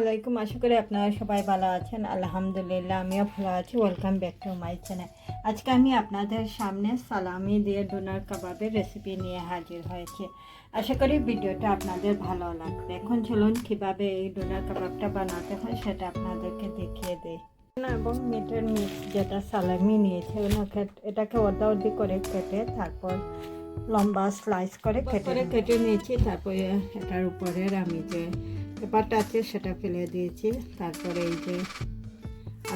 আলাইকুম। আশা করি আপনারা সবাই ভালো আছেন। আলহামদুলিল্লাহ, আমিও ভালো আছি। Welcome back to my channel আজকে আমি আপনাদের সামনে সালামি দিয়ে ডোনার কাবাবের রেসিপি নিয়ে হাজির হয়েছে। আশা করি ভিডিওটা আপনাদের ভালো লাগবে। এখন চলুন কীভাবে এই ডোনার কাবাবটা বানাতে হয় সেটা আপনাদেরকে দেখিয়ে দিই। এবং মিটের মিক্স যেটা সালামি নিয়েছে এটাকে অর্ধা অর্ধি করে কেটে তারপর লম্বা স্লাইস করে কেটে কেটে নিয়েছি তারপরে এটার উপরের আমি যে পেপারটা আছে সেটা ফেলে দিয়েছি। তারপরে এই যে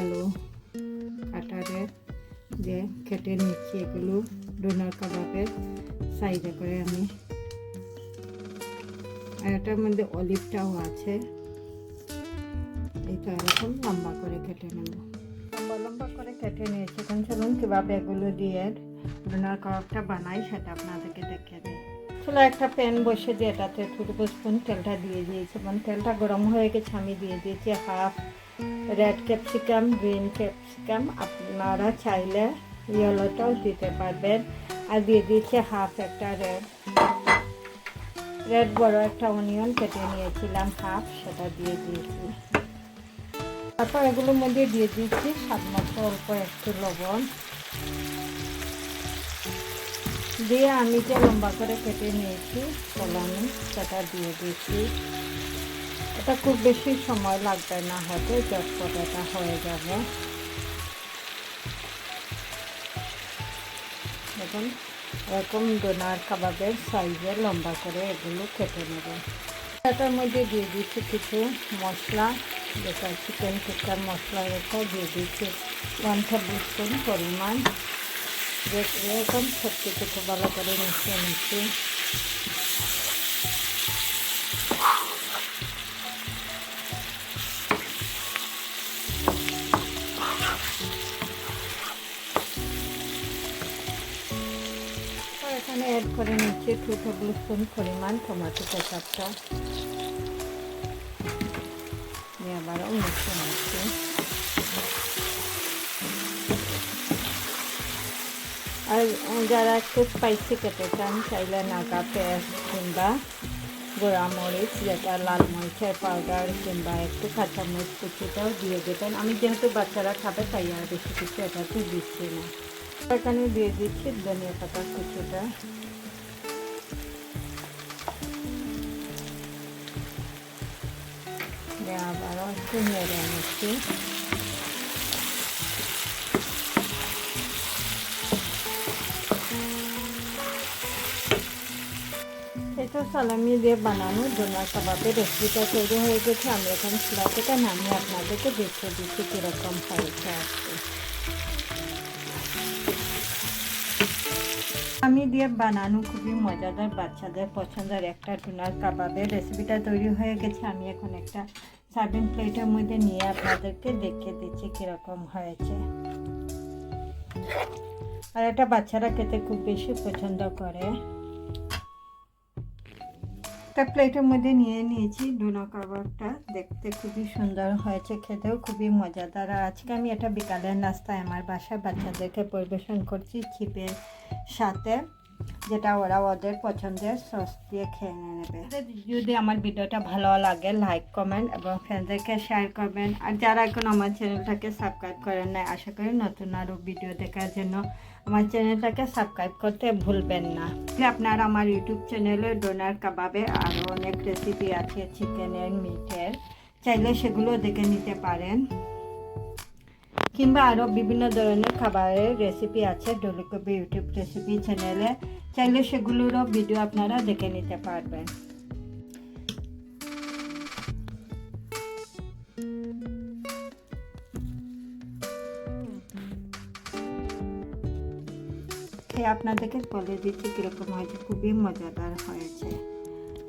আলু কাটারে যে কেটে নিচ্ছি এগুলো ডোনার কাবাবের সাইজে করে আমি। আর এটার মধ্যে অলিভটাও আছে। এইটা এরকম লম্বা করে কেটে নেব। লম্বা লম্বা করে কেটে নিয়েছি। এখন চলুন কীভাবে এগুলো দিয়ে ডোনার কাবাবটা বানাই, সেটা আপনাদেরকে দেখিয়ে দিই। চলো একটা প্যান বসে দিয়ে এটাতে টু টেবিল স্পুন তেলটা দিয়ে দিয়েছি। এবং তেলটা গরম হয়ে গেছে, আমি দিয়ে দিয়েছি half red capsicum, green capsicum. আপনারা চাইলে ইয়েলোটাও দিতে পারবেন। আর দিয়ে দিয়েছি হাফ একটা রেড। রেড বড় একটা অনিয়ন কেটে নিয়েছিলাম, হাফ সেটা দিয়ে দিয়েছি। তারপর এগুলোর মধ্যে দিয়ে দিয়েছি স্বাদ মতো অল্প একটু লবণ। দিয়ে আমি যে লম্বা করে কেটে নিয়েছি কলামি সেটা দিয়ে দিয়েছি এটা খুব বেশি সময় লাগবে না হতে চটপট হয়ে যাবে। দেখুন এরকম ডোনার কাবাবের সাইজে লম্বা করে এগুলো কেটে নেব। এটার মধ্যে দিয়ে দিচ্ছি কিছু মশলা, যেটা চিকেন টিক্কার মশলা রেখে দিয়ে দিচ্ছি। ওয়ান টেবিল স্পুন পরিমাণ এরকম সব কিছু খুব ভালো করে মিশিয়ে নিচ্ছি। এখানে অ্যাড করে নিচ্ছি টু টেবিল স্পুন পরিমাণ টমেটো কেচাপটা আবারও মিশিয়ে নিচ্ছি। আর যারা একটু স্পাইসি খেতে চান, চাইলে নাগা পেঁয়াজ কিংবা গোড়া মরিচ যেটা লাল মরিচের পাউডার কিংবা একটু কাঁচামরিচ কুচিটাও দিয়ে দেবেন। আমি যেহেতু বাচ্চারা খাবে, তাই আর বেশি কিছু এটাতে দিচ্ছি না। এখানে দিয়ে দিচ্ছি, ধনিয়া পাতার কুচিটা। আবারও একটু নেড়ে নিচ্ছি। সালামি দিয়ে বানানো ডোনার কাবাবের রেসিপিটা তৈরি হয়ে গেছে। আমি এখন চুলা থেকে নামিয়ে আপনাদেরকে দেখিয়ে দিচ্ছি কীরকম হয়েছে আজকে আমি দিয়ে বানানো খুবই মজাদার, বাচ্চাদের পছন্দের একটা ডোনার কাবাবের রেসিপিটা তৈরি হয়ে গেছে। আমি এখন একটা সার্ভিং প্লেটের মধ্যে নিয়ে আপনাদেরকে দেখিয়ে দিচ্ছি কীরকম হয়েছে। আর এটা বাচ্চারা খেতে খুব বেশি পছন্দ করে। একটা প্লেটের মধ্যে নিয়ে নিয়েছি ডোনা কাবাবটা। দেখতে খুবই সুন্দর হয়েছে, খেতেও খুবই মজাদার। আর আজকে আমি এটা বিকালের নাস্তায় আমার বাসায় বাচ্চাদেরকে পরিবেশন করছি ছিপের সাথে। যেটা ওরা ওদের পছন্দের সস দিয়ে খেয়ে নেবে। যদি আমার ভিডিওটা ভালো লাগে লাইক কমেন্ট এবং ফ্রেন্ডদেরকে শেয়ার করবেন। আর যারা এখন আমার চ্যানেলটাকে সাবস্ক্রাইব করেন না আশা করি নতুন আরও ভিডিও দেখার জন্য আমার চ্যানেলটাকে সাবস্ক্রাইব করতে ভুলবেন না। আপনার আমার ইউটিউব চ্যানেলে ডোনার কাবাবে আরও অনেক রেসিপি আছে চিকেনের মিটের চাইলে সেগুলো দেখে নিতে পারেন। কিংবা আরও বিভিন্ন ধরনের খাবারের রেসিপি আছে ডলিকবি ইউটিউব রেসিপি চ্যানেলে চাইলে সেগুলোরও ভিডিও আপনারা দেখে নিতে পারবেন। আপনাদেরকে বলে দিচ্ছি, কীরকম হয়েছে, খুবই মজাদার হয়েছে।